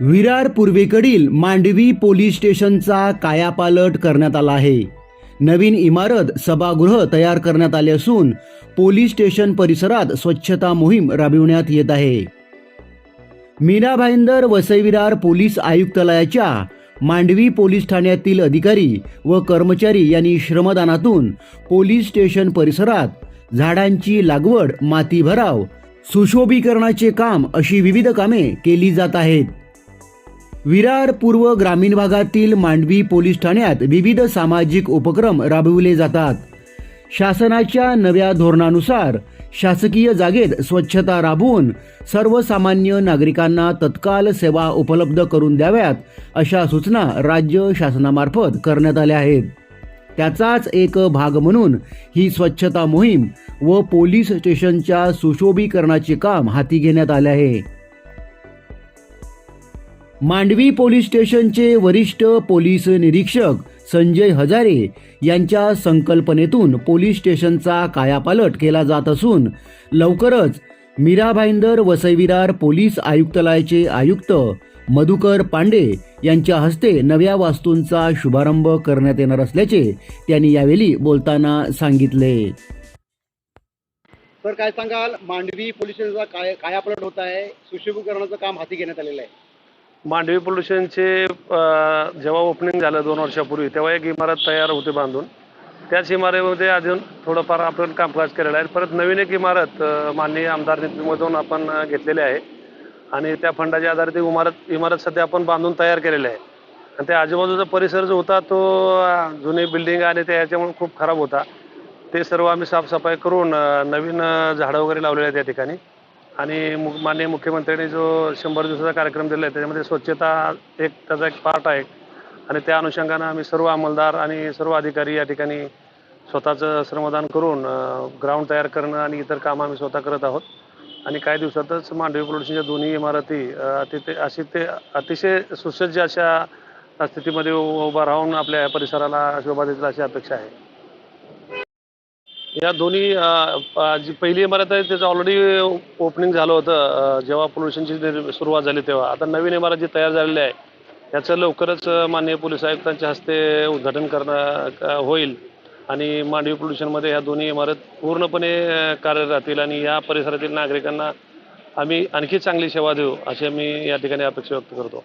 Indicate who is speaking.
Speaker 1: विरार पूर्वेकडील मांडवी पोलीस स्टेशनचा कायापालट करण्यात आला आहे. नवीन इमारत सभागृह तयार करण्यात आले असून पोलीस स्टेशन परिसरात स्वच्छता मोहीम राबविण्यात येत आहे. मीना भाईंदर वसईविरार पोलीस आयुक्तालयाच्या मांडवी पोलीस ठाण्यातील अधिकारी व कर्मचारी यांनी श्रमदानातून पोलीस स्टेशन परिसरात झाडांची लागवड माती भराव सुशोभीकरणाचे काम अशी विविध कामे केली जात आहेत. विरार पूर्व ग्रामीण भागातील मांडवी पोलीस ठाण्यात विविध सामाजिक उपक्रम राबविले जातात. शासनाच्या नव्या धोरणानुसार शासकीय जागेत स्वच्छता राबवून सर्वसामान्य नागरिकांना तत्काल सेवा उपलब्ध करून द्याव्यात अशा सूचना राज्य शासनामार्फत करण्यात आल्या आहेत. त्याचाच एक भाग म्हणून ही स्वच्छता मोहीम व पोलीस स्टेशनच्या सुशोभीकरणाचे काम हाती घेण्यात आले आहे. मांडवी पोलीस स्टेशनचे वरिष्ठ पोलीस निरीक्षक संजय हजारे यांच्या संकल्पनेतून पोलीस स्टेशनचा कायापालट केला जात असून लवकरच मीरा भाईंदर वसईविरार पोलीस आयुक्तालयाचे आयुक्त मधुकर पांडे यांच्या हस्ते नव्या वास्तूंचा शुभारंभ करण्यात येणार असल्याचे त्यांनी यावेळी बोलताना सांगितले.
Speaker 2: सर काय सांगाल? मांडवी पोलीस स्टेशनचा काय कायापलट होत आहे. सुशोभीकरणाचं काम हाती घेण्यात आलेलं आहे.
Speaker 3: मांडवी पोल्युशनचे जेव्हा ओपनिंग झालं दोन वर्षापूर्वी तेव्हा एक इमारत तयार होती बांधून. त्याच इमारतीमध्ये अजून थोडंफार आपण कामकाज केलेलं आहे. परत नवीन एक इमारत माननीय आमदार निधीमधून आपण घेतलेली आहे. आणि त्या फंडाच्या आधारे ती इमारत इमारत सध्या आपण बांधून तयार केलेली आहे. आणि त्या आजूबाजूचा परिसर जो होता तो जुनी बिल्डिंग आणि त्या याच्यामुळे खूप खराब होता. ते सर्व आम्ही साफसफाई करून नवीन झाडं वगैरे लावलेले आहेत त्या ठिकाणी. आणि मु माननीय मुख्यमंत्र्यांनी जो शंभर दिवसाचा कार्यक्रम दिला आहे त्याच्यामध्ये स्वच्छता एक त्याचा एक पार्ट आहे. आणि त्या अनुषंगानं आम्ही सर्व अंमलदार आणि सर्व अधिकारी या ठिकाणी स्वतःचं श्रमदान करून ग्राउंड तयार करणं आणि इतर कामं आम्ही स्वतः करत आहोत. आणि काही दिवसातच मांडवी प्रदूषणच्या दोन्ही इमारती तिथे अशी ते अतिशय सुसज्ज अशा स्थितीमध्ये उ- उभा राहून आपल्या परिसराला शोभा देतील अशी अपेक्षा आहे. या दोन्ही जी पहिली इमारत आहे त्याचं ऑलरेडी ओपनिंग झालं होतं जेव्हा पोल्युशनची सुरुवात झाली तेव्हा. आता नवीन इमारत जी तयार झालेली आहे याचं लवकरच माननीय पोलीस आयुक्तांच्या हस्ते उद्घाटन करणं होईल. आणि मांडवी पोल्युशनमध्ये ह्या दोन्ही इमारत पूर्णपणे कार्यरत राहतील आणि या परिसरातील नागरिकांना आम्ही आणखी चांगली सेवा देऊ अशी मी या ठिकाणी अपेक्षा व्यक्त करतो.